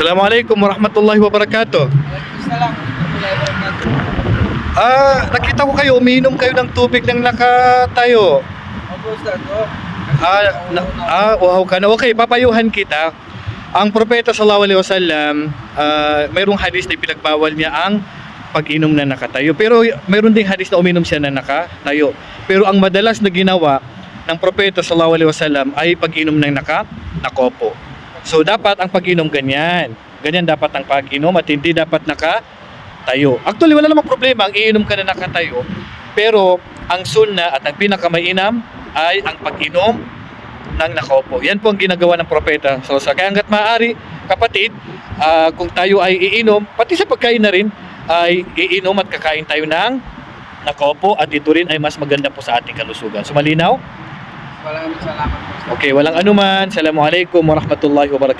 Assalamualaikum warahmatullahi wabarakatuh. Ah, nakita ko kayo, umiinom kayo ng tubig ng nakatayo. Ah, na, ah, wow ka na. Okay, papayuhan kita. Ang propeta sallallahu alaihi wasallam, ah, mayroong hadis na pinagbawal niya ang pag-inom na nakatayo. Pero mayroon ding hadis na uminom siya na nakatayo. Pero ang madalas na ginawa ng propeta sallallahu alaihi wasallam ay pag-inom ng naka nakopo. So dapat ang pag-inom ganyan. Ganyan dapat ang pag-inom at hindi dapat naka tayo. Actually, wala namang problema ang iinom ka na nakatayo. Pero ang sunna at ang pinakamainam ay ang pag-inom ng nakaupo. Yan po ang ginagawa ng propeta. So, sa kaya hanggat maaari, kapatid, ah, kung tayo ay iinom, pati sa pagkain na rin, ay iinom at kakain tayo ng nakaupo at ito rin ay mas maganda po sa ating kalusugan. So, malinaw? Maraming salamat po. Okay, walang anuman. Assalamualaikum warahmatullahi wabarakatuh.